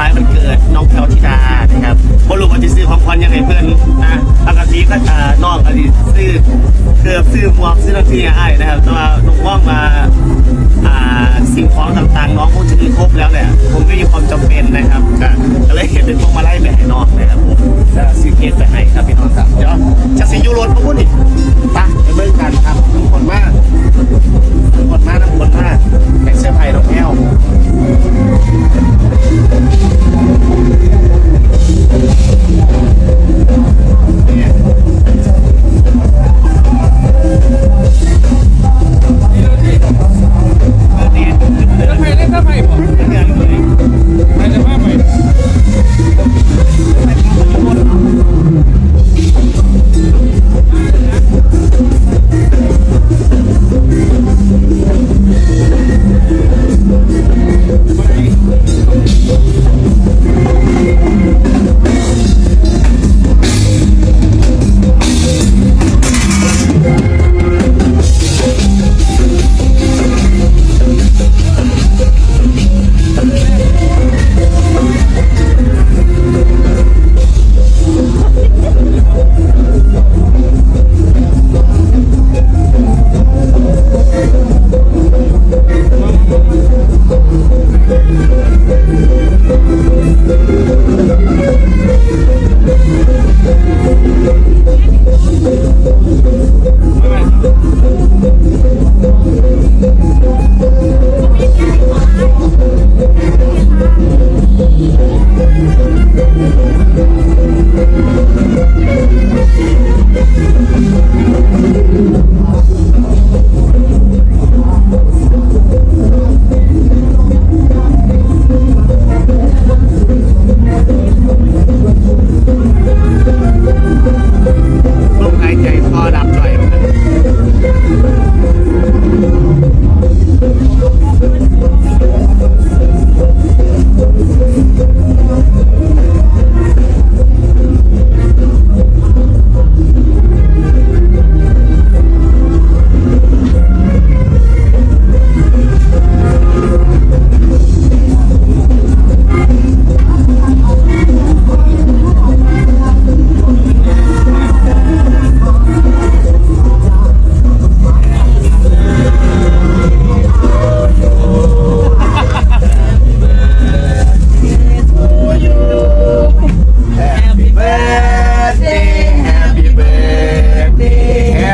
ล้ายวันเกิดน้องแพลวธิดานะครับบรู้ว่าจะซื้อของขวัญยังไงเพื่อนนะปกติก็จะนอกอดีตซื้อเกือบซื้อหมวกซื้อนาทีให้นะครับแต่ว่าน้องว่องมาอ่าสิ่งของต่างๆ น้องคงจะมีครบแล้วแหละผมก็มีความจำเป็นนะครับก็เลย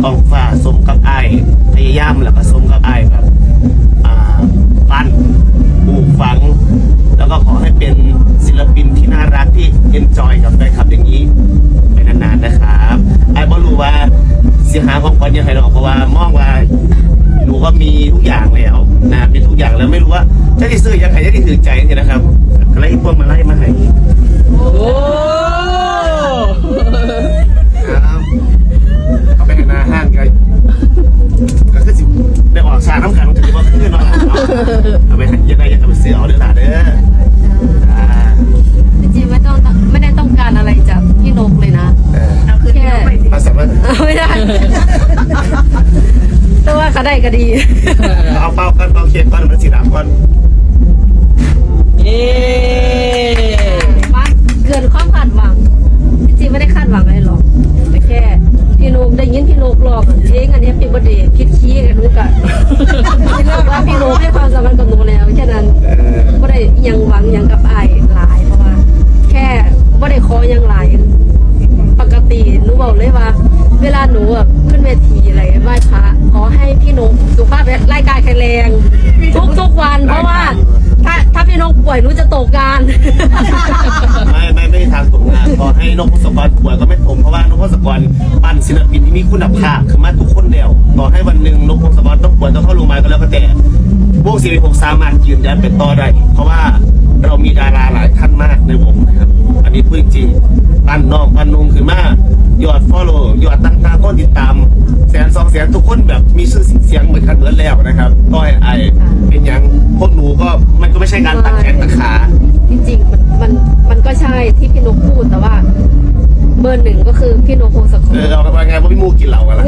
ชื่องกองฟ้าสมกับไอ้ายพยายามแล้วก็สมกับไอ้ายแบบปั้นปลูกฝัง แล้วก็ขอให้เป็นศิลปินที่น่ารักที่เอนจอยกับแฟนคลับอย่างนี้ไปนานๆนะครับไอ้บอรู้ว่าเสียหาของขวัญยังไงหรอกเพราะว่ามองว่าหนูก็มีทุกอย่างแล้วนะมีทุกอย่างแล้วไม่รู้ว่าจะได้ซื้อยังไงจะได้ถือใจเนี่ยนะครับก็เลยพวกมาไล่มาให้ ไงยังเอาไปซื้อเอาเด้อหล่ะเด้ออ่าจริงๆไม่ต้องไม่ได้ต้องการอะไรจากพี่นกเลยนะเออแค่มาสมัครไม่ได้ แต่ว่าเขาได้ก็ดี เอาเป่ากันเป่าเค้กก่อนมันสีดำก่อนเย้มาเกินความคาดหวังจริงๆไม่ได้คาด ยังหวังยังกับไอ้หลายเพราะว่า แค่ไม่ได้ขอยังหลาย ปกติหนูบอกเลยว่า เวลาหนูแบบขึ้นเวทีอะไรไหว้พระขอให้พี่นกสุขภาพร่างกายแข็งแรงทุกทุกวัน เพราะว่า ถ้าถ้าพี่นกป่วยหนูจะตกงาน ไม่ไม่ไม่ทางตกงานขอให้นกพงศกรป่วยก็ไม่ผมเพราะว่านกพงศกรปั้นศิลปินที่มีคุณภาพขึ้นมาทุกคนเดียวต่อให้วันหนึ่งนกพงศกรต้องป่วยต้องเข้าโรงพยาบาลก็แล้วก็แต่ วงซีรีส์สามารถยืนยันเป็นต่อได้ เพราะว่าเรามีดาราหลายท่านมากในวงนะครับ อันนี้พูดจริงๆปั้นน้องปั้นนุ่งขึ้นมายอดฟอลโล่ยอดต่างๆก็ติดตามแสนสองแสนทุกคนแบบมีชื่อเสียงเหมือนกันเหมือนแล้วนะครับก็ไอ้ไอเป็นอย่างพวกหนูก็มันก็ไม่ใช่การตัดแขนตัดขาจริงๆมันมันมันก็ใช่ที่พี่นกพูดแต่ว่าเบอร์หนึ่งก็คือพี่นกพงศกเอรอเอาไปว่าไงว่าพี่มูกินเหล้ากันละ